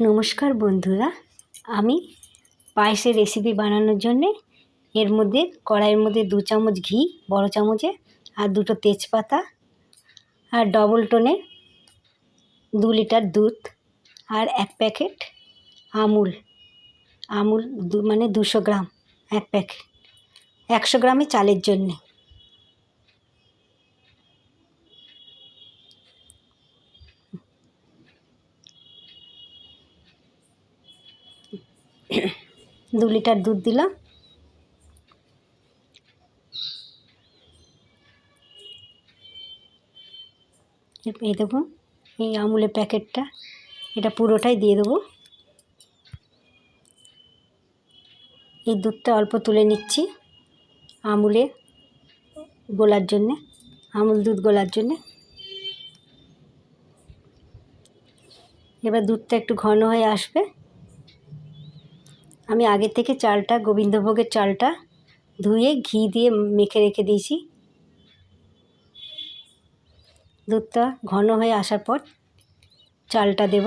নমস্কার বন্ধুরা। আমি পায়েসের রেসিপি বানানোর জন্যে এর মধ্যে, কড়াইয়ের মধ্যে দু চামচ ঘি, বড় চামচে, আর দুটো তেজপাতা, আর ডবল টোনে দু লিটার দুধ, আর এক প্যাকেট আমুল। আমুল মানে দুশো গ্রাম এক প্যাকেট। একশো গ্রামে চালের জন্যে। দু লিটার দুধ দিলাম। এই দেখুন এই আমুলের প্যাকেটটা, এটা পুরোটাই দিয়ে দেবো। এই দুধটা অল্প তুলে নিচ্ছি আমুলে গোলার জন্যে, আমুল দুধ গোলার জন্যে। এবার দুধটা একটু ঘন হয়ে আসবে। আমি আগে থেকে চালটা, গোবিন্দভোগের চালটা ধুয়ে ঘি দিয়ে মেখে রেখে দিয়েছি। দুধটা ঘন হয়ে আসার পর চালটা দেব।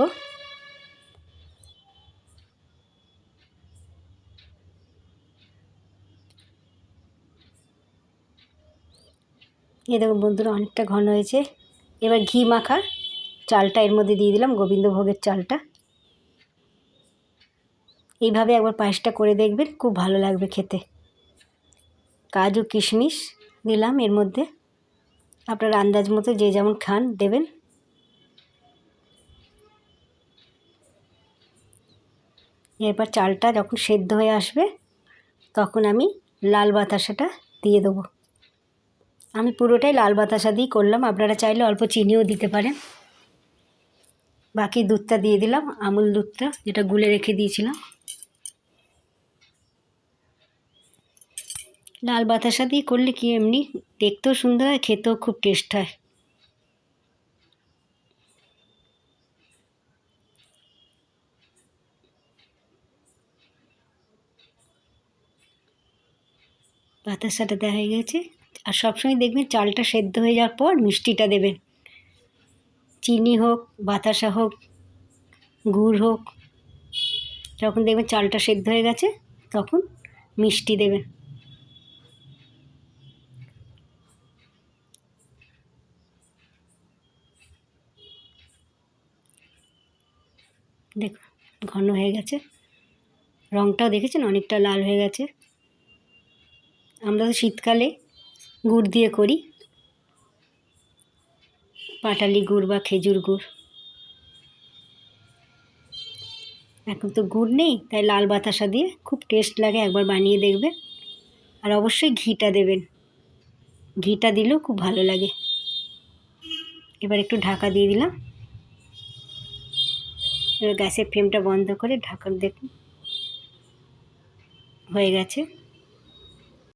এ দেখুন বন্ধুরা, অনেকটা ঘন হয়েছে। এবার ঘি মাখা চালটা এর মধ্যে দিয়ে দিলাম, গোবিন্দভোগের চালটা। এইভাবে একবার পায়েসটা করে দেখবেন, খুব ভালো লাগবে খেতে। কাজু কিশমিশ দিলাম এর মধ্যে। আপনার আন্দাজ মতো যে যেমন খান দেবেন। এরপর চালটা যখন সেদ্ধ হয়ে আসবে, তখন আমি লাল বাতাসাটা দিয়ে দেবো। আমি পুরোটাই লাল বাতাসা দিয়েই করলাম। আপনারা চাইলে অল্প চিনিও দিতে পারেন। বাকি দুধটা দিয়ে দিলাম, আমুল দুধটা যেটা গুলে রেখে দিয়েছিলাম। লাল বাতাসা দিয়ে করলে কি এমনি? দেখতেও সুন্দর হয়, খেতেও খুব টেস্ট হয়। বাতাসাটা দেওয়া হয়ে গেছে। আর সবসময় দেখবেন চালটা সেদ্ধ হয়ে যাওয়ার পর মিষ্টিটা দেবেন। চিনি হোক, বাতাসা হোক, গুড় হোক, যখন দেখবেন চালটা সেদ্ধ হয়ে গেছে, তখন মিষ্টি দেবেন। দেখুন, ঘন হয়ে গেছে। রঙটাও দেখেছেন, অনেকটা লাল হয়ে গেছে। আমরা তো শীতকালে গুড় দিয়ে করি। পাটালি গুড় বা খেজুর গুড়। এখন তো গুড় নেই, তাই লাল বাতাসা দিয়ে খুব টেস্ট লাগে, একবার বানিয়ে দেখবেন। আর অবশ্যই ঘিটা দেবেন। ঘিটা দিলেও খুব ভালো লাগে। এবার একটু ঢাকা দিয়ে দিলাম। এবার গ্যাসের ফ্লেমটা বন্ধ করে ঢাকা দেখুন। হয়ে গেছে।